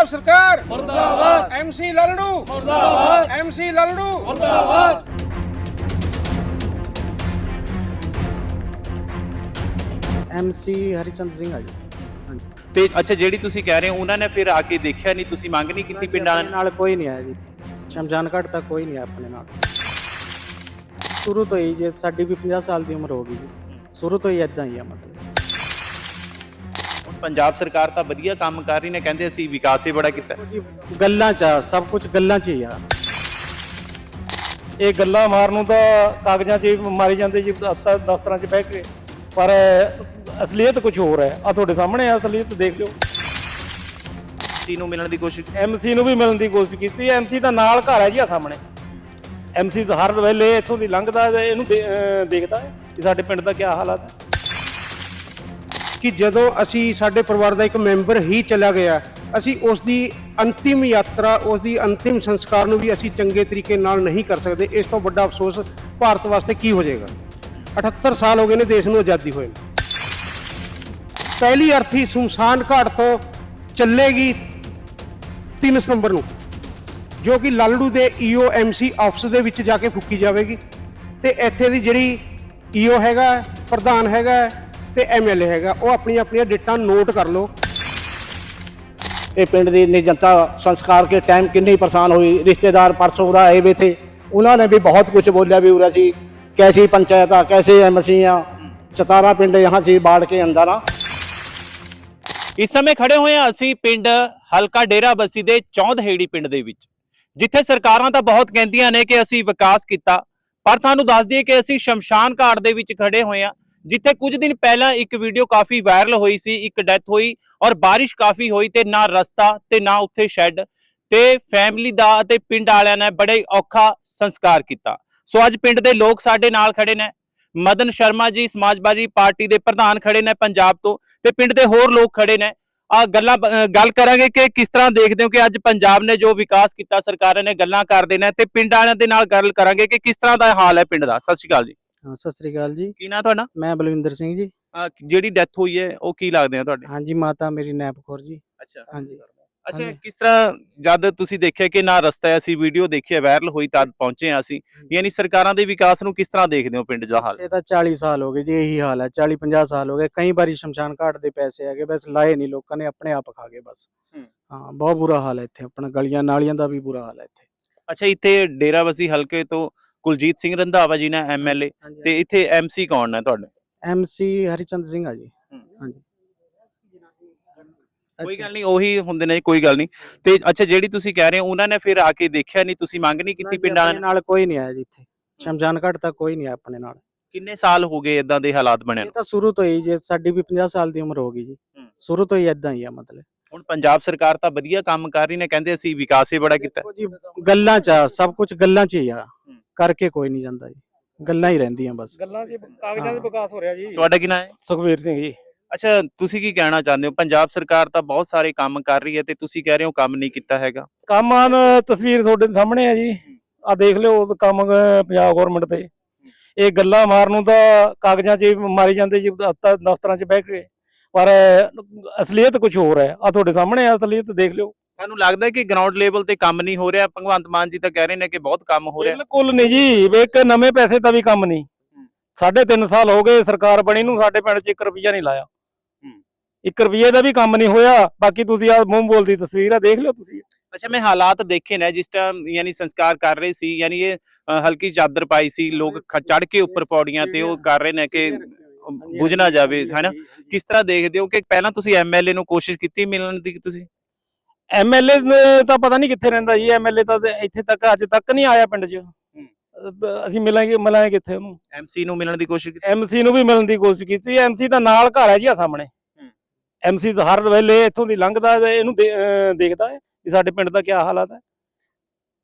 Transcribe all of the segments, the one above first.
ਪੰਜਾਬ ਸਰਕਾਰ। ਮੁਰਦਾਬਾਦ। M C Lalru. ਮੁਰਦਾਬਾਦ। M C Lalru. M C Harichand Singh ਆ ਜੀ। ਹਾਂਜੀ। ਤੇ ਅੱਛਾ ਜਿਹੜੀ ਤੁਸੀਂ ਕਹਿ ਰਹੇ ਹੋ ਉਹਨਾਂ ਨੇ ਫਿਰ ਆ ਕੇ ਦੇਖਿਆ ਨਹੀਂ ਤੁਸੀਂ ਮੰਗ ਨਹੀਂ ਕੀਤੀ ਪਿੰਡਾਂ ਆਪਣੇ ਨਾਲ ਕੋਈ ਨਹੀਂ ਆਇਆ ਜੀ ਇੱਥੇ। ਸ਼ਮਸ਼ਾਨ ਘਾਟ ਤੱਕ ਕੋਈ ਨਹੀਂ ਆਇਆ ਆਪਣੇ ਨਾਲ। ਸ਼ੁਰੂ ਤੋਂ ਹੀ ਜੇ ਸਾਡੀ ਵੀ 50 ਸਾਲ ਦੀ ਉਮਰ ਹੋ ਗਈ ਜੀ। ਸ਼ੁਰੂ ਤੋਂ ਹੀ ਇਦਾਂ ਹੀ ਆ ਮਤਲਬ। ਪੰਜਾਬ ਸਰਕਾਰ ਤਾਂ ਵਧੀਆ ਕੰਮ ਕਰ ਰਹੀ ਨੇ ਕਹਿੰਦੇ ਅਸੀਂ ਵਿਕਾਸ ਹੀ ਬੜਾ ਕੀਤਾ। ਜੀ ਗੱਲਾਂ ਚ ਆ, ਸਭ ਕੁਝ ਗੱਲਾਂ ਚ ਹੀ ਆ। ਇਹ ਗੱਲਾਂ ਮਾਰਨ ਨੂੰ ਤਾਂ ਕਾਗਜ਼ਾਂ 'ਚ ਹੀ ਮਾਰੀ ਜਾਂਦੇ ਜੀ ਦਫ਼ਤਰ- ਦਫ਼ਤਰਾਂ 'ਚ ਬਹਿ ਕੇ। ਪਰ ਅਸਲੀਅਤ ਕੁਝ ਹੋਰ ਹੈ। ਆ ਤੁਹਾਡੇ ਸਾਹਮਣੇ ਆ ਅਸਲੀਅਤ ਦੇਖ ਲਿਓ। ਸੀ ਨੂੰ ਮਿਲਣ ਦੀ ਕੋਸ਼ਿਸ਼ ਐਮਸੀ ਨੂੰ ਵੀ ਮਿਲਣ ਦੀ ਕੋਸ਼ਿਸ਼ ਕੀਤੀ। ਐਮਸੀ ਦਾ ਨਾਲ ਘਰ ਹੈ ਜੀ ਆ ਸਾਹਮਣੇ। ਐਮਸੀ ਤਾਂ ਹਰ ਵੇਲੇ ਇੱਥੋਂ ਦੀ ਲੰਘਦਾ ਤੇ ਇਹਨੂੰ ਦੇ- ਅਹ ਦੇਖਦਾ ਹੈ ਕਿ ਸਾਡੇ ਪਿੰਡ ਦਾ ਕੀ ਹਾਲਾਤ ਹੈ। ਕਿ ਜਦੋਂ ਅਸੀਂ ਸਾਡੇ ਪਰਿਵਾਰ ਦਾ ਇੱਕ ਮੈਂਬਰ ਹੀ ਚਲਾ ਗਿਆ, ਅਸੀਂ ਉਸ ਦੀ ਅੰਤਿਮ ਯਾਤਰਾ ਉਸ ਦੀ ਅੰਤਿਮ ਸੰਸਕਾਰ ਨੂੰ ਵੀ ਅਸੀਂ ਚੰਗੇ ਤਰੀਕੇ ਨਾਲ ਨਹੀਂ ਕਰ ਸਕਦੇ। ਇਸ ਤੋਂ ਵੱਡਾ ਅਫਸੋਸ ਭਾਰਤ ਵਾਸਤੇ ਕੀ ਹੋ ਜਾਏਗਾ? 78 ਸਾਲ ਹੋ ਗਏ ਨੇ ਦੇਸ਼ ਨੂੰ ਆਜ਼ਾਦੀ ਹੋਏ ਪਹਿਲੀ ਅਰਥੀ ਸੁਮਸਾਨ ਘਾਟ ਤੋਂ ਚੱਲੇਗੀ 3 ਸਤੰਬਰ ਨੂੰ, ਜੋ ਕਿ ਲਾਲੜੂ ਦੇ ਈਓ ਐਮਸੀ ਆਫਿਸ ਦੇ ਵਿੱਚ ਜਾ ਕੇ ਫੁੱਕੀ ਜਾਵੇਗੀ। ਤੇ ਇੱਥੇ ਦੀ ਜਿਹੜੀ ਈਓ ਹੈਗਾ, ਪ੍ਰਧਾਨ ਹੈਗਾ ਤੇ ਐਮਐਲਏ ਹੈਗਾ ਉਹ ਆਪਣੀ ਆਪਣੀਆਂ ਡੇਟਾਂ ਨੋਟ ਕਰ ਲਓ। ਇਹ ਪਿੰਡ ਦੀ ਨੇ ਜਨਤਾ ਸੰਸਕਾਰ ਕੇ ਟਾਈਮ ਕਿੰਨੀ ਪਰੇਸ਼ਾਨ ਹੋਈ ਰਿਸ਼ਤੇਦਾਰ ਪਰਸੋਂ ਉਰਾ ਆਏ ਵੇ ਉਹਨਾਂ ਨੇ ਵੀ ਬਹੁਤ ਕੁਝ ਬੋਲਿਆ ਵੀ ਉਰਾ ਸੀ ਕੈਸੀ ਪੰਚਾਇਤ ਆ ਕੈਸੇ ਐਮਸੀ ਆ 17 ਪਿੰਡ ਯਹਾਂ ਸੀ ਬਾੜ ਕੇ ਅੰਦਰ ਆ। ਇਸ ਸਮੇਂ ਖੜੇ ਹੋਏ ਆ ਅਸੀਂ ਪਿੰਡ ਹਲਕਾ ਡੇਰਾ ਬਸੀ ਦੇ ਚੌਂਦਹੇੜੀ ਪਿੰਡ ਦੇ ਵਿੱਚ ਜਿੱਥੇ ਸਰਕਾਰਾਂ ਤਾਂ ਬਹੁਤ ਕਹਿੰਦੀਆਂ ਨੇ ਕਿ ਅਸੀਂ ਵਿਕਾਸ ਕੀਤਾ ਪਰ ਤੁਹਾਨੂੰ ਦੱਸ ਦਈਏ ਕਿ ਅਸੀਂ ਸ਼ਮਸ਼ਾਨ ਘਾਟ ਦੇ ਵਿੱਚ ਖੜੇ ਹੋਏ ਆ ਜਿੱਥੇ ਕੁਝ ਦਿਨ ਪਹਿਲਾਂ ਇੱਕ ਵੀਡੀਓ ਕਾਫੀ ਵਾਇਰਲ ਹੋਈ ਸੀ, ਇੱਕ ਡੈਥ ਹੋਈ ਔਰ ਬਾਰਿਸ਼ ਕਾਫੀ ਹੋਈ ਤੇ ਨਾ ਰਸਤਾ ਤੇ ਨਾ ਉੱਥੇ ਸ਼ੈੱਡ ਤੇ ਫੈਮਿਲੀ ਦਾ ਅਤੇ ਪਿੰਡ ਵਾਲਿਆਂ ਨੇ ਬੜੇ ਔਖਾ ਸੰਸਕਾਰ ਕੀਤਾ। ਸੋ ਅੱਜ ਪਿੰਡ ਦੇ ਲੋਕ ਸਾਡੇ ਨਾਲ ਖੜੇ ਨੇ। ਮਦਨ ਸ਼ਰਮਾ ਜੀ, ਸਮਾਜਵਾਦੀ ਪਾਰਟੀ ਦੇ ਪ੍ਰਧਾਨ ਖੜੇ ਨੇ ਪੰਜਾਬ ਤੋਂ ਤੇ ਪਿੰਡ ਦੇ ਹੋਰ ਲੋਕ ਖੜੇ ਨੇ। ਆ ਗੱਲਾਂ ਗੱਲ ਕਰਾਂਗੇ ਕਿ ਕਿਸ ਤਰ੍ਹਾਂ ਦੇਖਦੇ ਹੋ ਕਿ ਅੱਜ ਪੰਜਾਬ ਨੇ ਜੋ ਵਿਕਾਸ ਕੀਤਾ, ਸਰਕਾਰਾਂ ਨੇ ਗੱਲਾਂ ਕਰਦੇ ਨੇ ਤੇ ਪਿੰਡ ਵਾਲਿਆਂ ਦੇ ਨਾਲ ਗੱਲ ਕਰਾਂਗੇ ਕਿ ਕਿਸ ਤਰ੍ਹਾਂ ਦਾ ਹਾਲ ਹੈ ਪਿੰਡ ਦਾ। ਸਤਿ ਸ਼੍ਰੀ ਅਕਾਲ ਜੀ। ਹਾਂ ਸਤਿ ਸ੍ਰੀ ਅਕਾਲ ਜੀ। ਕੀ ਨਾਂ ਤੁਹਾਡਾ? ਮੈਂ ਬਲਵਿੰਦਰ ਸਿੰਘ ਜੀ। ਜਿਹੜੀ ਡੈਥ ਹੋਈ ਹੈ ਉਹ ਕੀ ਲੱਗਦੇ ਆ ਤੁਹਾਡੇ? ਹਾਂਜੀ ਮਾਤਾ ਮੇਰੀ ਨੈਪ ਕੌਰ ਜੀ। ਅੱਛਾ। ਹਾਂਜੀ। ਅੱਛਾ ਹਾਂਜੀ। ਕਿਸ ਤਰ੍ਹਾਂ ਜਦ ਤੁਸੀਂ ਦੇਖਿਆ ਕਿ ਨਾ ਰਸਤਾ ਹੈ ਅਸੀਂ ਵੀਡੀਓ ਦੇਖੀ ਵਾਇਰਲ ਹੋਈ ਤਦ ਪਹੁੰਚੇ ਹਾਂ ਅਸੀਂ। ਯਾਨੀ ਸਰਕਾਰਾਂ ਦੇ ਵਿਕਾਸ ਨੂੰ ਕਿਸ ਤਰ੍ਹਾਂ ਦੇਖਦੇ ਹੋ ਪਿੰਡ ਦਾ ਹਾਲ? ਇਹ ਤਾਂ 40 ਸਾਲ ਹੋ ਗਏ ਜੀ ਇਹੀ ਹਾਲ ਹੈ। 40 50 ਸਾਲ ਹੋ ਗਏ ਕਈ ਵਾਰੀ ਸ਼ਮਸ਼ਾਨ ਘਾਟ ਦੇ ਪੈਸੇ ਹੈਗੇ ਬਸ ਲਾਏ ਨਹੀਂ ਲੋਕਾਂ ਨੇ ਆਪਣੇ ਆਪ ਖਾ ਗਏ ਬਸ। ਹੂੰ। ਹਾਂ ਬਹੁਤ ਬੁਰਾ ਹਾਲ ਹੈ ਇੱਥੇ ਆਪਣਾ ਗਲੀਆਂ ਨਾਲੀਆਂ ਦਾ ਵੀ ਬੁਰਾ ਹਾਲ ਹੈ ਇੱਥੇ। ਅੱਛਾ ਇੱਥੇ ਡੇਰਾਬੱਸੀ ਹਲਕੇ ਤੋਂ ਕੁਲਜੀਤ ਸਿੰਘ ਰੰਧਾਵਾ ਜੀ ਨੇ ਐਮਐਲਏ ਤੇ ਇੱਥੇ ਐਮਸੀ ਕੌਣ ਨੇ ਤੁਹਾਡੇ? ਐਮਸੀ ਹਰੀਚੰਦ ਸਿੰਘ ਆ ਜੀ। ਹਾਂਜੀ। ਕੋਈ। ਗੱਲ ਨਹੀਂ ਉਹੀ ਹੁੰਦੇ ਨੇ ਕੋਈ ਗੱਲ ਨਹੀਂ। ਤੇ ਅੱਛਾ ਜਿਹੜੀ ਤੁਸੀਂ ਕਹਿ ਰਹੇ ਹੋ ਉਹਨਾਂ ਨੇ ਫਿਰ ਆ ਕੇ ਦੇਖਿਆ ਨਹੀਂ ਤੁਸੀਂ ਮੰਗ ਨਹੀਂ ਕੀਤੀ ਪਿੰਡਾਂ ਨਾਲ ਕੋਈ ਨਹੀਂ ਆਇਆ ਜੀ ਇੱਥੇ। ਸ਼ਮਸ਼ਾਨ ਘਾਟ ਤੱਕ ਕੋਈ ਨਹੀਂ ਆਇਆ ਆਪਣੇ ਨਾਲ। ਕਿੰਨੇ ਸਾਲ ਹੋ ਗਏ ਇਦਾਂ ਦੇ ਹਾਲਾਤ ਬਣੇ ਇਹ? ਤਾਂ ਸ਼ੁਰੂ ਤੋਂ ਹੀ ਜੇ ਸਾਡੀ ਵੀ 50 ਸਾਲ ਦੀ ਉਮਰ ਹੋ ਗਈ ਜੀ। ਸ਼ੁਰੂ ਤੋਂ ਹੀ ਇਦਾਂ ਹੀ ਆ ਮਤਲਬ। ਹੁਣ ਪੰਜਾਬ ਸਰਕਾਰ ਤਾਂ ਵਧੀਆ ਕੰਮ ਕਰ ਰਹੀ ਨੇ ਕਹਿੰਦੇ ਅਸੀਂ ਵਿਕਾਸ ਹੀ ਬੜਾ ਕੀਤਾ। ਜੀ ਗੱਲਾਂ ਚ ਸਭ ਕੁਝ ਗੱਲਾਂ ਚ ਹੀ ਆ। ਕਰਕੇ ਕੋਈ ਨਹੀਂ ਜਾਂਦਾ ਜੀ। ਗੱਲਾਂ ਹੀ ਰਹਿੰਦੀਆਂ ਬਸ। ਗੱਲਾਂ 'ਚ ਕਾਗਜ਼ਾਂ ਹਾਂ। ਵਿਕਾਸ ਹੋ ਰਿਹਾ ਜੀ। ਤੁਹਾਡਾ ਕੀ ਨਾਂ ਹੈ? ਸੁਖਵੀਰ ਸਿੰਘ ਜੀ। ਅੱਛਾ ਤੁਸੀਂ ਕੀ ਕਹਿਣਾ ਚਾਹੁੰਦੇ ਹੋ? ਪੰਜਾਬ ਸਰਕਾਰ ਤਾਂ ਬਹੁਤ ਸਾਰੇ ਕੰਮ ਕਰ ਰਹੀ ਹੈ ਤੇ ਤੁਸੀਂ ਕਹਿ ਰਹੇ ਹੋ ਕੰਮ ਨਹੀਂ ਕੀਤਾ ਹੈਗਾ। ਕੰਮ ਆਨ ਤਸਵੀਰ ਤੁਹਾਡੇ ਸਾਹਮਣੇ ਆ ਜੀ। ਆ ਦੇਖ ਲਿਓ ਕੰਮ ਪੰਜਾਬ ਗਵਰਨਮੈਂਟ ਦੇ ਇਹ ਗੱਲਾਂ ਮਾਰਨ ਨੂੰ ਤਾਂ ਕਾਗਜ਼ਾਂ 'ਚ ਮਾਰੀ ਜਾਂਦੇ ਜੀ ਦਫ਼ਤਰ- ਦਫ਼ਤਰਾਂ 'ਚ ਬਹਿ ਕੇ। ਪਰ ਅਸਲੀਅਤ ਕੁਝ ਹੋਰ ਹੈ। ਆ ਤੁਹਾਡੇ ਸਾਹਮਣੇ ਆ ਅਸਲੀਅਤ ਦੇਖ ਲਿਓ। ਤੁਹਾਨੂੰ ਲੱਗਦਾ ਕਿ ਗਰਾਊਂਡ ਲੈਵਲ ਤੇ ਕੰਮ ਨਹੀਂ ਹੋ ਰਿਹਾ। ਭਗਵੰਤ ਮਾਨ ਜੀ ਤਾਂ ਕਹਿ ਰਹੇ ਨੇ ਕਿ ਬਹੁਤ ਕੰਮ ਹੋ ਰਿਹਾ। ਬਿਲਕੁਲ ਨਹੀਂ ਜੀ। ਵੀ ਇੱਕ ਨਵੇਂ ਪੈਸੇ ਦਾ ਵੀ ਕੰਮ ਨਹੀਂ। ਸਾਢੇ ਤਿੰਨ ਸਾਲ ਹੋ ਗਏ ਸਰਕਾਰ ਬਣੀ ਨੂੰ ਸਾਡੇ ਪਿੰਡ 'ਚ 1 ਰੁਪਿਆ ਨਹੀਂ ਲਾਇਆ। 1 ਰੁਪਏ ਦਾ ਵੀ ਕੰਮ ਨਹੀਂ ਹੋਇਆ। ਬਾਕੀ ਤੁਸੀਂ ਆ ਮੂੰਹ ਬੋਲਦੀ ਤਸਵੀਰ ਆ ਦੇਖ ਲਿਓ ਤੁਸੀਂ। ਅੱਛਾ ਮੈਂ ਹਾਲਾਤ ਦੇਖੇ ਨੇ ਜਿਸ ਟਾਈਮ ਯਾਨੀ ਸੰਸਕਾਰ ਕਰ ਰਹੇ ਸੀ ਯਾਨੀ ਇਹ ਹਲਕੀ ਚਾਦਰ ਪਾਈ ਸੀ ਲੋਕ ਚੜ ਕੇ ਉੱਪਰ ਪੌੜੀਆਂ ਤੇ ਉਹ ਕਰ ਰਹੇ ਨੇ ਕਿ ਬੁਝ ਨਾ ਜਾਵੇ ਹੈਨਾ ਕਿਸ ਤਰ੍ਹਾਂ ਦੇਖਦੇ ਹੋ ਕਿ ਪਹਿਲਾਂ ਤੁਸੀਂ ਐਮਐਲਏ ਨੂੰ ਕੋਸ਼ਿਸ਼ ਕੀਤੀ ਮਿਲਣ ਦੀ ਤੁਸੀਂ? ਐਮਐਲਏ ਤਾਂ ਪਤਾ ਨਹੀਂ ਕਿੱਥੇ ਰਹਿੰਦਾ ਜੀ ਐਮਐਲਏ ਤਾਂ ਤੇ ਇੱਥੇ ਤੱਕ ਅੱਜ ਤੱਕ ਨਹੀਂ ਆਇਆ ਪਿੰਡ 'ਚ। ਅਸੀਂ ਮਿਲਾਂਗੇ ਮਿਲਾਂਗੇ ਕਿੱਥੇ ਉਹਨੂੰ? ਐਮਸੀ ਨੂੰ ਮਿਲਣ ਦੀ ਕੋਸ਼ਿਸ਼ ਕੀਤੀ? ਐਮਸੀ ਨੂੰ ਵੀ ਮਿਲਣ ਦੀ ਕੋਸ਼ਿਸ਼ ਕੀਤੀ। ਐਮਸੀ ਦਾ ਨਾਲ ਘਰ ਹੈ ਜੀ ਆ ਸਾਹਮਣੇ। ਐਮਸੀ ਤਾਂ ਹਰ ਵੇਲੇ ਇੱਥੋਂ ਦੀ ਲੰਘਦਾ ਤੇ ਇਹਨੂੰ ਦੇਖਦਾ ਹੈ ਕਿ ਸਾਡੇ ਪਿੰਡ ਦਾ ਕੀ ਹਾਲਾਤ ਹੈ।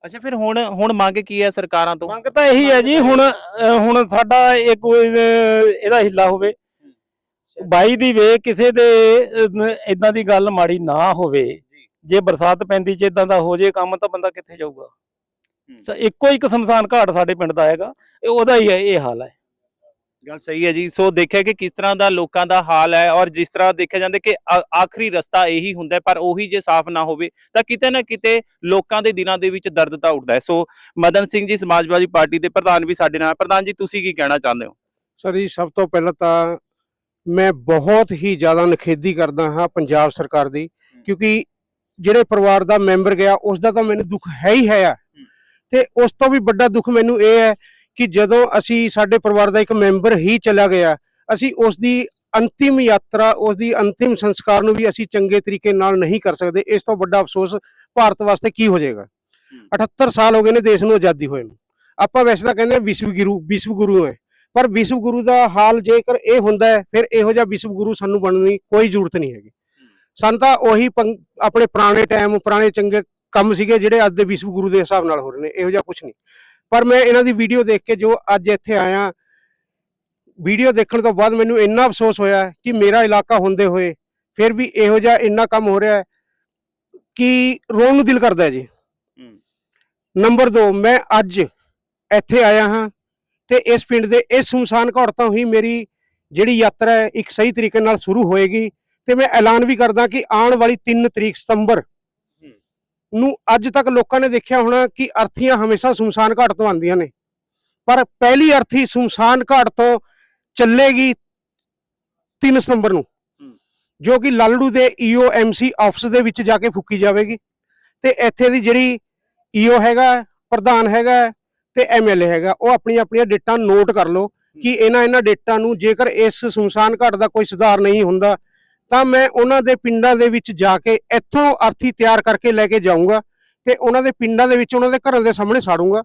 ਅੱਛਾ ਫਿਰ ਹੁਣ ਹੁਣ ਮੰਗ ਕੀ ਹੈ ਸਰਕਾਰਾਂ ਤੋਂ? ਮੰਗ ਤਾਂ ਇਹੀ ਹੈ ਜੀ ਹੁਣ ਹੁਣ ਸਾਡਾ ਇਹ ਕੋਈ ਇਹਦਾ ਹਿੱਲਾ ਹੋਵੇ। ਬਾਈ ਦੀ ਵੇ ਕਿਸੇ ਦੇ ਇਦਾਂ ਦੀ ਗੱਲ ਮਾੜੀ ਨਾ ਹੋਵੇ। ਜੇ ਬਰਸਾਤ ਪੈਂਦੀ ਚ ਇਦਾਂ ਦਾ ਹੋ ਜੇ ਕੰਮ ਤਾਂ ਬੰਦਾ ਕਿੱਥੇ ਜਾਊਗਾ? ਸ- ਇੱਕੋ ਇੱਕ ਸ਼ਮਸ਼ਾਨ ਘਾਟ ਸਾਡੇ ਪਿੰਡ ਦਾ ਹੈਗਾ ਇਹ ਉਹਦਾ ਹੀ ਹੈ ਇਹ ਹਾਲ ਹੈ। ਗੱਲ ਸਹੀ ਹੈ ਜੀ। ਸੋ ਦੇਖਿਆ ਕਿ ਕਿਸ ਤਰ੍ਹਾਂ ਦਾ ਲੋਕਾਂ ਦਾ ਹਾਲ ਹੈ ਔਰ ਜਿਸ ਤਰ੍ਹਾਂ ਦੇਖਿਆ ਜਾਂਦਾ ਕਿ ਆਖਰੀ ਰਸਤਾ ਇਹੀ ਹੁੰਦਾ ਹੈ, ਪਰ ਉਹੀ ਜੇ ਸਾਫ਼ ਨਾ ਹੋਵੇ ਤਾਂ ਕਿਤੇ ਨਾ ਕਿਤੇ ਲੋਕਾਂ ਦੇ ਦਿਲਾਂ ਦੇ ਵਿੱਚ ਦਰਦ ਤਾਂ ਉੱਠਦਾ ਹੈ। ਸੋ ਮਦਨ ਸਿੰਘ ਜੀ ਸਮਾਜਵਾਦੀ ਪਾਰਟੀ ਦੇ ਪ੍ਰਧਾਨ ਵੀ ਸਾਡੇ ਨਾਲ। ਹੈ। ਪ੍ਰਧਾਨ ਜੀ ਤੁਸੀਂ ਕੀ ਕਹਿਣਾ ਚਾਹੁੰਦੇ ਹੋ? ਸਰ ਜੀ ਸਭ ਤੋਂ ਪਹਿਲਾਂ ਤਾਂ ਮੈਂ ਬਹੁਤ ਹੀ ਜ਼ਿਆਦਾ ਨਖੇਦੀ ਕਰਦਾ ਹਾਂ ਪੰਜਾਬ ਸਰਕਾਰ ਦੀ ਕਿਉਂਕਿ ਜਿਹੜੇ ਪਰਿਵਾਰ ਦਾ ਮੈਂਬਰ ਗਿਆ ਉਸ ਦਾ ਤਾਂ ਮੈਨੂੰ ਦੁੱਖ ਹੈ ਹੀ ਹੈ ਆ। ਤੇ ਉਸ ਤੋਂ ਵੀ ਵੱਡਾ ਦੁੱਖ ਮੈਨੂੰ ਇਹ ਹੈ ਕਿ ਜਦੋਂ ਅਸੀਂ ਸਾਡੇ ਪਰਿਵਾਰ ਦਾ ਇੱਕ ਮੈਂਬਰ ਹੀ ਚਲਾ ਗਿਆ, ਅਸੀਂ ਉਸ ਦੀ ਅੰਤਿਮ ਯਾਤਰਾ ਉਸ ਦੀ ਅੰਤਿਮ ਸੰਸਕਾਰ ਨੂੰ ਵੀ ਅਸੀਂ ਚੰਗੇ ਤਰੀਕੇ ਨਾਲ ਨਹੀਂ ਕਰ ਸਕਦੇ। ਇਸ ਤੋਂ ਵੱਡਾ ਅਫਸੋਸ ਭਾਰਤ ਵਾਸਤੇ ਕੀ ਹੋ ਜਾਏਗਾ? 78 ਸਾਲ ਹੋ ਗਏ ਨੇ ਦੇਸ਼ ਨੂੰ ਆਜ਼ਾਦੀ ਹੋਏ ਨੂੰ। ਆਪਾਂ ਵੈਸੇ ਤਾਂ ਕਹਿੰਦੇ ਹਾਂ ਵਿਸ਼ਵ ਗੁਰੂ ਵਿਸ਼ਵ ਗੁਰੂ ਹੈ। ਪਰ ਵਿਸ਼ਵ ਗੁਰੂ ਦਾ ਹਾਲ ਜੇਕਰ ਇਹ ਹੁੰਦਾ ਹੈ, ਫਿਰ ਇਹੋ ਜਿਹਾ ਵਿਸ਼ਵ ਗੁਰੂ ਸਾਨੂੰ ਬਣਨ ਦੀ ਕੋਈ ਜ਼ਰੂਰਤ ਨਹੀਂ ਹੈਗੀ। ਸਾਨੂੰ ਤਾਂ ਉਹੀ ਆਪਣੇ ਪੁਰਾਣੇ ਟਾਈਮ ਪੁਰਾਣੇ ਚੰਗੇ ਕੰਮ ਸੀਗੇ ਜਿਹੜੇ ਅੱਜ ਦੇ ਵਿਸ਼ਵ ਗੁਰੂ ਦੇ ਹਿਸਾਬ ਨਾਲ ਹੋ ਰਹੇ ਨੇ ਇਹੋ ਜਿਹਾ ਕੁਝ ਨਹੀਂ। ਪਰ ਮੈਂ ਇਹਨਾਂ ਦੀ ਵੀਡੀਓ ਦੇਖ ਕੇ ਜੋ ਅੱਜ ਇੱਥੇ ਆਇਆ ਵੀਡੀਓ ਦੇਖਣ ਤੋਂ ਬਾਅਦ ਮੈਨੂੰ ਇੰਨਾ ਅਫਸੋਸ ਹੋਇਆ ਕਿ ਮੇਰਾ ਇਲਾਕਾ ਹੁੰਦੇ ਹੋਏ ਫਿਰ ਵੀ ਇਹੋ ਜਿਹਾ ਇੰਨਾ ਕੰਮ ਹੋ ਰਿਹਾ ਕਿ ਰੋਣ ਨੂੰ ਦਿਲ ਕਰਦਾ ਜੀ। ਨੰਬਰ 2 ਮੈਂ ਅੱਜ ਇੱਥੇ ਆਇਆ ਹਾਂ ਤੇ ਇਸ ਪਿੰਡ ਦੇ ਇਸ ਸੁਮਸਾਨ ਘਾਟ ਤੋਂ ਹੀ ਮੇਰੀ ਜਿਹੜੀ ਯਾਤਰਾ ਹੈ ਇੱਕ ਸਹੀ ਤਰੀਕੇ ਨਾਲ ਸ਼ੁਰੂ ਹੋਏਗੀ। ਤੇ ਮੈਂ ਐਲਾਨ ਵੀ ਕਰਦਾ ਕਿ ਆਉਣ ਵਾਲੀ 3 ਤਰੀਕ ਸਤੰਬਰ ਨੂੰ ਅੱਜ ਤੱਕ ਲੋਕਾਂ ਨੇ ਦੇਖਿਆ ਹੋਣਾ ਕਿ ਅਰਥੀਆਂ ਹਮੇਸ਼ਾ ਸੁਮਸਾਨ ਘਾਟ ਤੋਂ ਆਉਂਦੀਆਂ ਨੇ। ਪਰ ਪਹਿਲੀ ਅਰਥੀ ਸੁਮਸਾਨ ਘਾਟ ਤੋਂ ਚੱਲੇਗੀ 3 ਸਤੰਬਰ ਨੂੰ ਜੋ ਕਿ ਲਾਲੜੂ ਦੇ ਈਓ ਐਮਸੀ ਆਫਿਸ ਦੇ ਵਿੱਚ ਜਾ ਕੇ ਫੂਕੀ ਜਾਵੇਗੀ ਤੇ ਇੱਥੇ ਦੀ ਜਿਹੜੀ ਈਓ ਹੈਗਾ ਪ੍ਰਧਾਨ ਹੈਗਾ ਤੇ ਐਮਐਲਏ ਹੈਗਾ ਉਹ ਆਪਣੀਆਂ ਆਪਣੀਆਂ ਡੇਟਾਂ ਨੋਟ ਕਰ ਲਓ ਕਿ ਇਹਨਾਂ ਇਹਨਾਂ ਡੇਟਾਂ ਨੂੰ ਜੇਕਰ ਇਸ ਸੁਮਸਾਨ ਘਾਟ ਦਾ ਕੋਈ ਸੁਧਾਰ ਨਹੀਂ ਹੁੰਦਾ ਤਾਂ ਮੈਂ ਉਹਨਾਂ ਦੇ ਪਿੰਡਾਂ ਦੇ ਵਿੱਚ ਜਾ ਕੇ ਇੱਥੋਂ ਅਰਥੀ ਤਿਆਰ ਕਰਕੇ ਲੈ ਕੇ ਜਾਊਂਗਾ ਤੇ ਉਹਨਾਂ ਦੇ ਪਿੰਡਾਂ ਦੇ ਵਿੱਚ ਉਹਨਾਂ ਦੇ ਘਰਾਂ ਦੇ ਸਾਹਮਣੇ ਸਾੜੂਗਾ।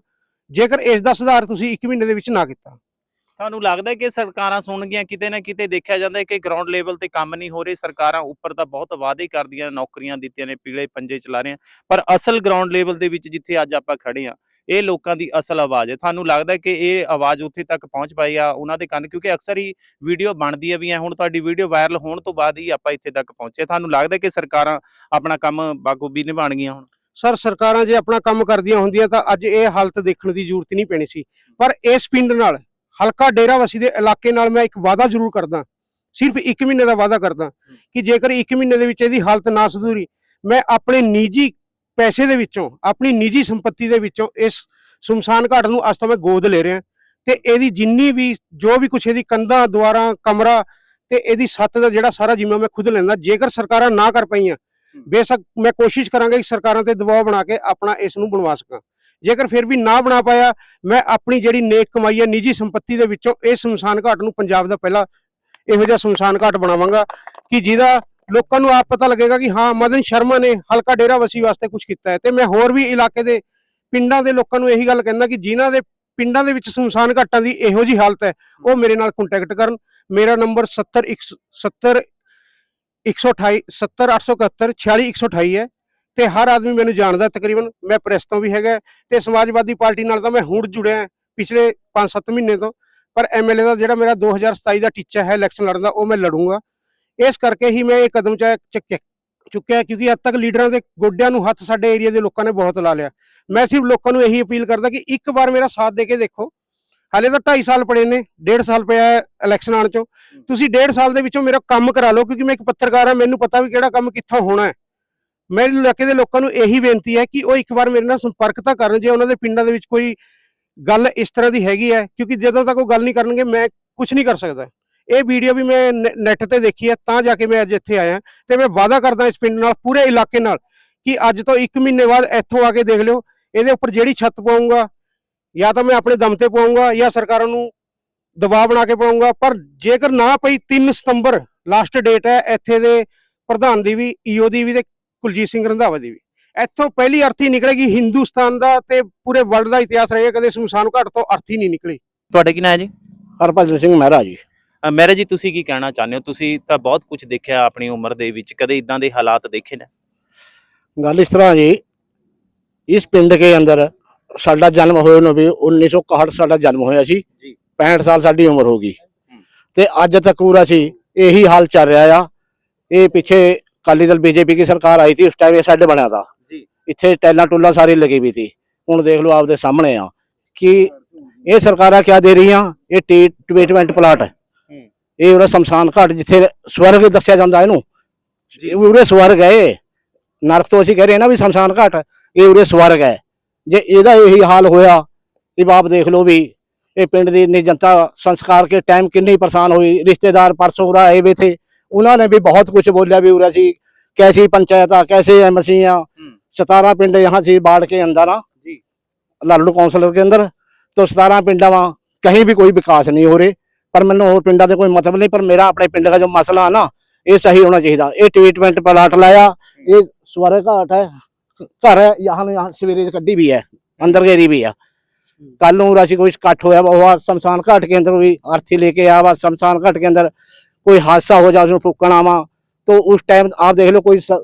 ਜੇਕਰ ਇਸ ਦਾ ਸੁਧਾਰ ਤੁਸੀਂ 1 ਮਹੀਨੇ ਦੇ ਵਿੱਚ ਨਾ ਕੀਤਾ। ਤੁਹਾਨੂੰ ਲੱਗਦਾ ਕਿ ਸਰਕਾਰਾਂ ਸੁਣਗੀਆਂ ਕਿਤੇ ਨਾ ਕਿਤੇ ਦੇਖਿਆ ਜਾਂਦਾ ਕਿ ਗਰਾਊਂਡ ਲੈਵਲ ਤੇ ਕੰਮ ਨਹੀਂ ਹੋ ਰਹੇ, ਸਰਕਾਰਾਂ ਉੱਪਰ ਤਾਂ ਬਹੁਤ ਵਾਅਦੇ ਕਰਦੀਆਂ, ਨੌਕਰੀਆਂ ਦਿੱਤੀਆਂ ਨੇ, ਪੀਲੇ ਪੰਜੇ ਚਲਾ ਰਹੇ ਆ ਪਰ ਅਸਲ ਗਰਾਊਂਡ ਲੈਵਲ ਦੇ ਵਿੱਚ ਜਿੱਥੇ ਅੱਜ ਆਪਾਂ ਖੜੇ ਆ ਇਹ ਲੋਕਾਂ ਦੀ ਅਸਲ ਆਵਾਜ਼ ਹੈ। ਤੁਹਾਨੂੰ ਲੱਗਦਾ ਕਿ ਇਹ ਆਵਾਜ਼ ਉੱਥੇ ਤੱਕ ਪਹੁੰਚ ਪਾਈ ਆ ਉਹਨਾਂ ਦੇ ਕੰਨ? ਕਿਉਂਕਿ ਅਕਸਰ ਹੀ ਵੀਡੀਓ ਬਣਦੀ ਹੈ ਵੀ ਐ ਹੁਣ ਤੁਹਾਡੀ ਵੀਡੀਓ ਵਾਇਰਲ ਹੋਣ ਤੋਂ ਬਾਅਦ ਹੀ ਆਪਾਂ ਇੱਥੇ ਤੱਕ ਪਹੁੰਚੇ। ਤੁਹਾਨੂੰ ਲੱਗਦਾ ਕਿ ਸਰਕਾਰਾਂ ਆਪਣਾ ਕੰਮ ਬਾਖੂਬੀ ਨਿਭਾਣਗੀਆਂ ਹੁਣ? ਸਰ ਸਰਕਾਰਾਂ ਜੇ ਆਪਣਾ ਕੰਮ ਕਰਦੀਆਂ ਹੁੰਦੀਆਂ ਤਾਂ ਅੱਜ ਇਹ ਹਾਲਤ ਦੇਖਣ ਦੀ ਜ਼ਰੂਰਤ ਨਹੀਂ ਪੈਣੀ ਸੀ। ਪਰ ਇਸ ਪਿੰਡ ਨਾਲ ਹਲਕਾ ਡੇਰਾਵਸੀ ਦੇ ਇਲਾਕੇ ਨਾਲ ਮੈਂ ਇੱਕ ਵਾਅਦਾ ਜ਼ਰੂਰ ਕਰਦਾ। ਸਿਰਫ 1 ਮਹੀਨੇ ਦਾ ਵਾਅਦਾ ਕਰਦਾ ਕਿ ਜੇਕਰ 1 ਮਹੀਨੇ ਦੇ ਵਿੱਚ ਇਹਦੀ ਹਾਲਤ ਨਾ ਸੁਧਰੀ ਮੈਂ ਆਪਣੇ ਨਿੱਜੀ ਪੈਸੇ ਦੇ ਵਿੱਚੋਂ ਆਪਣੀ ਨਿੱਜੀ ਸੰਪત્ਤੀ ਦੇ ਵਿੱਚੋਂ ਇਸ ਸੁਮਸਾਨ ਘਾਟ ਨੂੰ ਅੱਜ ਤੋਂ ਮੈਂ ਗੋਦ ਲੈ ਰਿਹਾ। ਤੇ ਇਹਦੀ ਜਿੰਨੀ ਵੀ ਜੋ ਵੀ ਕੁਛ ਇਹਦੀ ਕੰਧਾਂ ਦੁਆਰਾ ਕਮਰਾ ਤੇ ਇਹਦੀ ਛੱਤ ਦਾ ਜਿਹੜਾ ਸਾਰਾ ਜ਼ਿੰਮਾ ਮੈਂ ਖੁਦ ਲੈਂਦਾ ਜੇਕਰ ਸਰਕਾਰਾਂ ਨਾ ਕਰ ਪਈਆਂ ਬੇਸ਼ੱਕ ਮੈਂ ਕੋਸ਼ਿਸ਼ ਕਰਾਂਗਾ ਕਿ ਸਰਕਾਰਾਂ ਤੇ ਦਬਾਅ ਬਣਾ ਕੇ ਆਪਣਾ ਇਸ ਨੂੰ ਬਣਵਾ ਸਕਾਂ। ਜੇਕਰ ਫਿਰ ਵੀ ਨਾ ਬਣਾ ਪਾਇਆ ਮੈਂ ਆਪਣੀ ਜਿਹੜੀ ਨੇਕ ਕਮਾਈ ਹੈ ਨਿੱਜੀ ਸੰਪত্ਤੀ ਦੇ ਵਿੱਚੋਂ ਇਹ ਸ਼ਮਸ਼ਾਨ ਘਾਟ ਨੂੰ ਪੰਜਾਬ ਦਾ ਪਹਿਲਾ ਇਹੋ ਜਿਹਾ ਸ਼ਮਸ਼ਾਨ ਘਾਟ ਬਣਾਵਾਂਗਾ ਕਿ ਜਿਹਦਾ ਲੋਕਾਂ ਨੂੰ ਆਪ ਪਤਾ ਲੱਗੇਗਾ ਕਿ ਹਾਂ, ਮਦਨ ਸ਼ਰਮਾ ਨੇ ਹਲਕਾ ਡੇਰਾਵਸੀ ਵਾਸਤੇ ਕੁਝ ਕੀਤਾ ਹੈ। ਤੇ ਮੈਂ ਹੋਰ ਵੀ ਇਲਾਕੇ ਦੇ ਪਿੰਡਾਂ ਦੇ ਲੋਕਾਂ ਨੂੰ ਇਹੀ ਗੱਲ ਕਹਿੰਦਾ ਕਿ ਜਿਨ੍ਹਾਂ ਦੇ ਪਿੰਡਾਂ ਦੇ ਵਿੱਚ ਸ਼ਮਸ਼ਾਨ ਘਾਟਾਂ ਦੀ ਇਹੋ ਜੀ ਹਾਲਤ ਹੈ, ਉਹ ਮੇਰੇ ਨਾਲ ਕੰਟੈਕਟ ਕਰਨ। ਮੇਰਾ ਨੰਬਰ 70 70 128 70871 46128 ਹੈ। ਤੇ ਹਰ ਆਦਮੀ ਮੈਨੂੰ ਜਾਣਦਾ ਤਕਰੀਬਨ, ਮੈਂ ਪ੍ਰੈਸ ਤੋਂ ਵੀ ਹੈਗਾ ਤੇ ਸਮਾਜਵਾਦੀ ਪਾਰਟੀ ਨਾਲ ਤਾਂ ਮੈਂ ਹੁਣ ਜੁੜਿਆ ਪਿਛਲੇ 5-7 ਮਹੀਨੇ ਤੋਂ। ਪਰ ਐਮਐਲਏ ਦਾ ਜਿਹੜਾ ਮੇਰਾ 2027 ਦਾ ਟੀਚਾ ਹੈ ਇਲੈਕਸ਼ਨ ਲੜਨ ਦਾ, ਉਹ ਮੈਂ ਲੜੂੰਗਾ। ਇਸ ਕਰਕੇ ਹੀ ਮੈਂ ਇਹ ਕਦਮ ਚਾ, ਚੱਕਿਆ, ਚੁੱਕਿਆ ਕਿਉਂਕਿ ਅੱਜ ਤੱਕ ਲੀਡਰਾਂ ਦੇ ਗੋਡਿਆਂ ਨੂੰ ਹੱਥ ਸਾਡੇ ਏਰੀਆ ਦੇ ਲੋਕਾਂ ਨੇ ਬਹੁਤ ਲਾ ਲਿਆ। ਮੈਂ ਸਿਰਫ ਲੋਕਾਂ ਨੂੰ ਇਹੀ ਅਪੀਲ ਕਰਦਾ ਕਿ ਇੱਕ ਵਾਰ ਮੇਰਾ ਸਾਥ ਦੇ ਕੇ ਦੇਖੋ। ਹਾਲੇ ਤਾਂ 2.5 ਸਾਲ ਪੜੇ ਨੇ 1.5 ਸਾਲ ਪਿਆ ਇਲੈਕਸ਼ਨ ਆਉਣ ਚੋਂ। ਤੁਸੀਂ 1.5 ਸਾਲ ਦੇ ਵਿੱਚੋਂ ਮੇਰਾ ਕੰਮ ਕਰਾ ਲਓ, ਕਿਉਂਕਿ ਮੈਂ ਇੱਕ ਪੱਤਰਕਾਰ ਹਾਂ, ਮੈਨੂੰ ਪਤਾ ਵੀ ਕਿਹੜਾ ਕੰਮ ਕਿੱਥੋਂ ਹੋਣਾ ਹੈ। ਮੇਰੇ ਇਲਾਕੇ ਦੇ ਲੋਕਾਂ ਨੂੰ ਇਹੀ ਬੇਨਤੀ ਹੈ ਕਿ ਉਹ ਇੱਕ ਵਾਰ ਮੇਰੇ ਨਾਲ ਸੰਪਰਕ ਤਾਂ ਕਰਨ, ਜੇ ਉਹਨਾਂ ਦੇ ਪਿੰਡਾਂ ਦੇ ਵਿੱਚ ਕੋਈ ਗੱਲ ਇਸ ਤਰ੍ਹਾਂ ਦੀ ਹੈਗੀ ਹੈ, ਕਿਉਂਕਿ ਜਦੋਂ ਤੱਕ ਉਹ ਗੱਲ ਨਹੀਂ ਕਰਨਗੇ, ਮੈਂ ਕੁਝ ਨਹੀਂ ਕਰ ਸਕਦਾ। ਇਹ ਵੀਡੀਓ ਵੀ ਮੈਂ ਨੈਟ ਤੇ ਦੇਖੀ ਹੈ ਤਾਂ ਜਾ ਕੇ ਮੈਂ ਅੱਜ ਇੱਥੇ ਆਇਆ ਤੇ ਮੈਂ ਵਾਅਦਾ ਕਰਦਾ ਇਸ ਪਿੰਡ ਨਾਲ ਪੂਰੇ ਇਲਾਕੇ ਨਾਲ ਕਿ ਅੱਜ ਤੋਂ 1 ਮਹੀਨੇ ਬਾਅਦ ਇੱਥੋਂ ਆ ਕੇ ਦੇਖ ਲਿਓ ਇਹਦੇ ਉੱਪਰ ਜਿਹੜੀ ਛੱਤ ਪਾਉਂਗਾ ਜਾਂ ਤਾਂ ਮੈਂ ਆਪਣੇ ਦਮ ਤੇ ਪਾਉਂਗਾ ਜਾਂ ਸਰਕਾਰਾਂ ਨੂੰ ਦਬਾਅ ਬਣਾ ਕੇ ਪਾਉਂਗਾ ਪਰ ਜੇਕਰ ਨਾ ਪਈ 3 ਸਤੰਬਰ ਲਾਸਟ ਡੇਟ ਹੈ ਇੱਥੇ ਦੇ ਪ੍ਰਧਾਨ ਦੀ ਵੀ ਈਓ ਦੀ ਵੀ ਤੇ ਕੁਲਜੀਤ ਸਿੰਘ ਰੰਧਾਵਾ ਦੀ ਵੀ। ਇੱਥੋਂ ਪਹਿਲੀ ਅਰਥੀ ਨਿਕਲੇਗੀ ਹਿੰਦੁਸਤਾਨ ਦਾ ਤੇ ਪੂਰੇ ਵਰਲਡ ਦਾ ਇਤਿਹਾਸ ਰਹੇਗਾ ਕਦੇ ਸ਼ਮਸ਼ਾਨ ਘਾਟ ਤੋਂ ਅਰਥੀ ਨਹੀਂ ਨਿਕਲੀ। ਤੁਹਾਡੇ ਕੀ ਨਾਂ ਹੈ ਜੀ? ਹਰਭਜਨ ਸਿੰਘ ਮਹਿਰਾ ਜੀ। ਅ, ਮਹਿਰਾ ਜੀ ਤੁਸੀਂ ਕੀ ਕਹਿਣਾ ਚਾਹੁੰਦੇ ਹੋ? ਤੁਸੀਂ ਤਾਂ ਬਹੁਤ ਕੁਝ ਦੇਖਿਆ ਆਪਣੀ ਉਮਰ ਦੇ ਵਿੱਚ ਕਦੇ ਇਦਾਂ ਦੇ ਹਾਲਾਤ ਦੇਖੇ ਨੇ? ਗੱਲ ਇਸ ਤਰ੍ਹਾਂ ਜੀ ਇਸ ਪਿੰਡ ਦੇ ਅੰਦਰ ਸਾਡਾ ਜਨਮ ਹੋਇਆ ਨੂੰ ਵੀ 1961 ਸਾਡਾ ਜਨਮ ਹੋਇਆ ਸੀ ਜੀ। 65 ਸਾਲ ਸਾਡੀ ਉਮਰ ਹੋ ਗਈ। ਤੇ ਅੱਜ ਤੱਕ ਪੂਰਾ ਸੀ ਇਹੀ ਹਾਲ ਚੱਲ ਰਿਹਾ ਆ। ਇਹ ਪਿੱਛੇ ਅਕਾਲੀ ਦਲ ਬੀਜੇਪੀ ਦੀ ਸਰਕਾਰ ਆਈ ਸੀ ਉਸ ਟਾਈਮ ਇਹ ਸੈੱਡ ਬਣਿਆ ਜੀ। ਇੱਥੇ ਟੈਲਾਂ ਟੁੱਲਾਂ ਸਾਰੀ ਲੱਗੀ ਵੀ ਸੀ ਹੁਣ ਦੇਖ ਲਓ ਆਪਦੇ ਸਾਹਮਣੇ ਆ। ਕਿ ਇਹ ਸਰਕਾਰਾਂ ਕਿਆ ਦੇ ਰਹੀਆਂ? ਇਹ ਟ੍ਰੀਟਮੈਂਟ ਪਲਾਟ। ਹੈ ਇਹ ਉਹਦਾ ਸ਼ਮਸ਼ਾਨ ਘਾਟ ਜਿੱਥੇ ਸਵਰਗ ਦੱਸਿਆ ਜਾਂਦਾ ਇਹਨੂੰ ਇਹ ਉਰੇ ਸਵਰਗ ਹੈ ਇਹ। ਨਰਕ ਤੋਂ ਅਸੀਂ ਕਹਿ ਰਹੇ ਹਾਂ ਨਾ ਵੀ ਸ਼ਮਸ਼ਾਨ ਘਾਟ ਇਹ ਉਰੇ ਸਵਰਗ ਹੈ ਜੇ ਇਹਦਾ ਇਹੀ ਹਾਲ ਹੋਇਆ ਇਹ ਬਾਪ ਦੇਖ ਲਓ ਵੀ ਇਹ ਪਿੰਡ ਦੀ ਇੰਨੀ ਜਨਤਾ ਸੰਸਕਾਰ ਕੇ ਟਾਈਮ ਕਿੰਨੀ ਪਰੇਸ਼ਾਨ ਹੋਈ ਰਿਸ਼ਤੇਦਾਰ ਪਰਸੋਂ ਉਰਾ ਆਏ ਵੇ ਥੇ ਉਹਨਾਂ ਨੇ ਵੀ ਬਹੁਤ ਕੁਝ बोलिया भी उरा सी कैसी पंचायत आ कैसे एमसी आ सतारह पिंड यहाँ से बाढ़ के अंदर आ जी। लालू काउंसलर के अंदर तो सतारह पिंडा वहाँ कहीं भी कोई विकास नहीं हो रहे पर मैंने और पिंडा से कोई मतलब नहीं पर मेरा अपने पिंड का जो मसला है ना ये सही होना चाहिए ये ट्रीटमेंट प्लाट लाया ये स्वर्ग घाट है घर है यहाँ यहाँ सीवरेज कड्डी भी है अंदर गेरी भी है कल ਨੂੰ ਰਾਸ਼ੀ ਕੋਈ ਇਕੱਠ ਹੋਇਆ ਵਾ ਸ਼ਮਸ਼ਾਨ ਘਾਟ के अंदर भी अर्थी लेके आया वा शमशान घाट के अंदर कोई हादसा हो जाए उसमें फूकना आवा तो उस टाइम आप देख लो कोई स-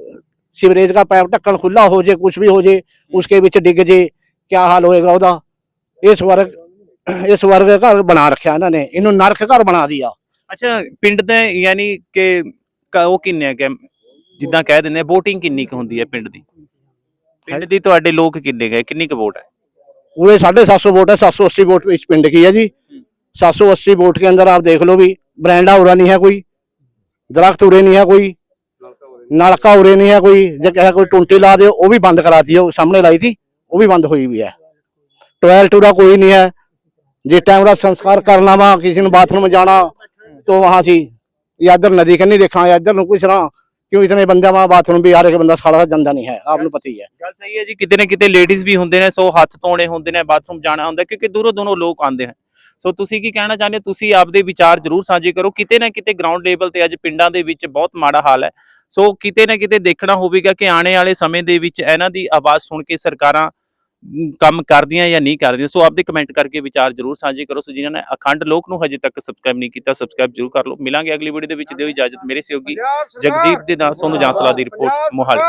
सीवरेज का पाइप ढक्कन खुला हो जाए कुछ भी हो जाए उसके बीच डिग जे क्या हाल होएगा ਉਹਦਾ ਇਸ ਵਰਗ ਇਸ ਵਰਗ ਘਰ ਬਣਾ ਰੱਖਿਆ ਇਹਨਾਂ ਨੇ ਇਹਨੂੰ ਨਰਕ ਘਰ ਬਣਾ ਦਿਆ ਅੱਛਾ ਪਿੰਡ ਦੇ ਯਾਨੀ ਕਿ ਕ- ਉਹ ਕਿੰਨੇ ਕਿ ਜਿੱਦਾਂ ਕਹਿ ਦਿੰਦੇ VOTING ਕਿੰਨੀ ਕੁ ਹੁੰਦੀ ਹੈ ਪਿੰਡ ਦੀ ਪਿੰਡ ਦੀ ਤੁਹਾਡੇ ਲੋਕ ਕਿੰਨੇ ਗਏ ਕਿੰਨੀ ਕੁ ਵੋਟ ਹੈ पूरे साढ़े सात सौ वोट है सात सौ अस्सी वोट इस पिंड की है जी सात सौ अस्सी वोट के अंदर आप देख लो भी ब्रांडा उरा नहीं है कोई दरख्त उरे नहीं है कोई नलका उरे नहीं है कोई जो कहे कोई टूंटी ला दे वो भी बंद करा दी है वो सामने लाई थी वो भी बंद हुई हुई है टॉयलेट उरा कोई नहीं है जिस टाइम उरा संस्कार करना वा किसी ने बाथरूम में जाना तो वहां सी या इधर नदी कन्नी देखा या इधर कुछ ना क्यों इतने बंदे वहां बाथरूम भी आ रहे बंदा सारा ਜਾਂਦਾ ਨਹੀਂ ਹੈ ਆਪ ਨੂੰ ਪਤਾ ਹੀ ਹੈ ਗੱਲ ਸਹੀ ਹੈ ਜੀ ਕਿਤੇ ਨਾ ਕਿਤੇ ਲੇਡੀਜ਼ ਵੀ ਹੁੰਦੇ ਨੇ ਸੋ ਹੱਥ ਧੋਣੇ ਹੁੰਦੇ ਨੇ ਬਾਥਰੂਮ ਜਾਣਾ ਹੁੰਦਾ ਕਿਉਂਕਿ ਦੂਰੋਂ ਦੂਰੋਂ ਲੋਕ ਆਉਂਦੇ ਹਨ ਸੋ ਤੁਸੀਂ ਕੀ ਕਹਿਣਾ ਚਾਹੁੰਦੇ ਹੋ ਤੁਸੀਂ ਆਪਦੇ ਵਿਚਾਰ ਜ਼ਰੂਰ ਸਾਂਝੇ ਕਰੋ ਕਿਤੇ ਨਾ ਕਿਤੇ ਗਰਾਊਂਡ ਲੈਵਲ ਤੇ ਅੱਜ ਪਿੰਡਾਂ ਦੇ ਵਿੱਚ ਬਹੁਤ ਮਾੜਾ ਹਾਲ ਹੈ ਸੋ ਕਿਤੇ ਨਾ ਕਿਤੇ ਦੇਖਣਾ ਹੋਵੇਗਾ ਕਿ ਆਉਣੇ ਵਾਲੇ ਸਮੇਂ ਦੇ ਵਿੱਚ ਇਹਨਾਂ ਦੀ ਆਵਾਜ਼ ਸੁਣ ਕੇ ਸਰਕਾਰਾਂ ਅਮ, ਕੰਮ ਕਰਦੀਆਂ ਜਾਂ ਨਹੀਂ ਕਰਦੀਆਂ ਸੋ ਆਪਦੇ ਕਮੈਂਟ ਕਰਕੇ ਵਿਚਾਰ ਜ਼ਰੂਰ ਸਾਂਝੇ ਕਰੋ। ਸੋ ਜਿਨ੍ਹਾਂ ਨੇ ਅਖੰਡ ਲੋਕ ਨੂੰ ਹਜੇ ਤੱਕ ਸਬਸਕ੍ਰਾਈਬ ਨਹੀਂ ਕੀਤਾ ਸਬਸਕ੍ਰਾਈਬ ਜ਼ਰੂਰ ਕਰ ਲਓ। ਮਿਲਾਂਗੇ ਅਗਲੀ ਵੀਡੀਓ ਦੇ ਵਿੱਚ। ਦਿਓ ਇਜਾਜ਼ਤ। ਮੇਰੇ ਸਹਿਯੋਗੀ ਜਗਜੀਤ ਦੇ ਨਾਲ ਸੋਨੂੰ ਜਾਂਸਲਾ ਦੀ ਰਿਪੋਰਟ ਮੋਹਾਲੀ।